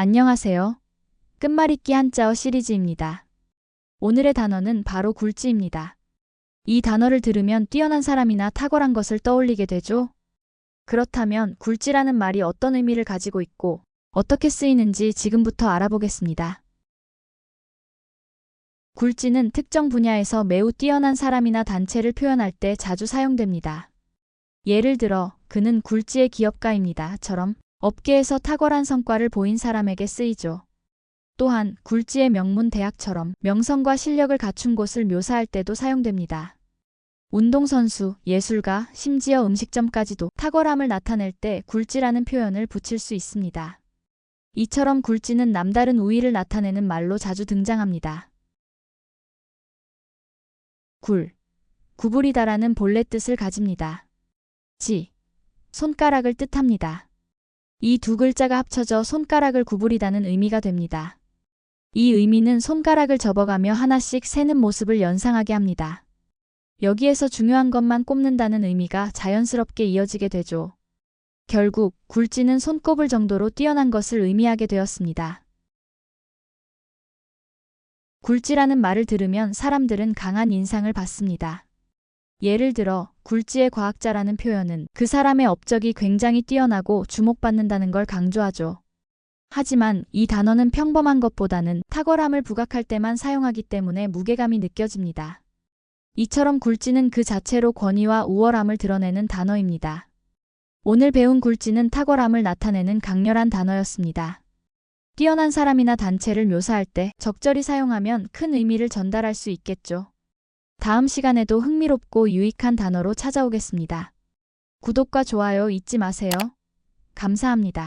안녕하세요. 끝말잇기 한자어 시리즈입니다. 오늘의 단어는 바로 굴지입니다. 이 단어를 들으면 뛰어난 사람이나 탁월한 것을 떠올리게 되죠? 그렇다면 굴지라는 말이 어떤 의미를 가지고 있고 어떻게 쓰이는지 지금부터 알아보겠습니다. 굴지는 특정 분야에서 매우 뛰어난 사람이나 단체를 표현할 때 자주 사용됩니다. 예를 들어, 그는 굴지의 기업가입니다.처럼 업계에서 탁월한 성과를 보인 사람에게 쓰이죠. 또한 굴지의 명문 대학처럼 명성과 실력을 갖춘 곳을 묘사할 때도 사용됩니다. 운동선수, 예술가, 심지어 음식점까지도 탁월함을 나타낼 때 굴지라는 표현을 붙일 수 있습니다. 이처럼 굴지는 남다른 우위를 나타내는 말로 자주 등장합니다. 굴, 구부리다라는 본래 뜻을 가집니다. 지, 손가락을 뜻합니다. 이 두 글자가 합쳐져 손가락을 구부리다는 의미가 됩니다. 이 의미는 손가락을 접어가며 하나씩 세는 모습을 연상하게 합니다. 여기에서 중요한 것만 꼽는다는 의미가 자연스럽게 이어지게 되죠. 결국 굴지는 손꼽을 정도로 뛰어난 것을 의미하게 되었습니다. 굴지라는 말을 들으면 사람들은 강한 인상을 받습니다. 예를 들어 굴지의 과학자라는 표현은 그 사람의 업적이 굉장히 뛰어나고 주목받는다는 걸 강조하죠. 하지만 이 단어는 평범한 것보다는 탁월함을 부각할 때만 사용하기 때문에 무게감이 느껴집니다. 이처럼 굴지는 그 자체로 권위와 우월함을 드러내는 단어입니다. 오늘 배운 굴지는 탁월함을 나타내는 강렬한 단어였습니다. 뛰어난 사람이나 단체를 묘사할 때 적절히 사용하면 큰 의미를 전달할 수 있겠죠. 다음 시간에도 흥미롭고 유익한 단어로 찾아오겠습니다. 구독과 좋아요 잊지 마세요. 감사합니다.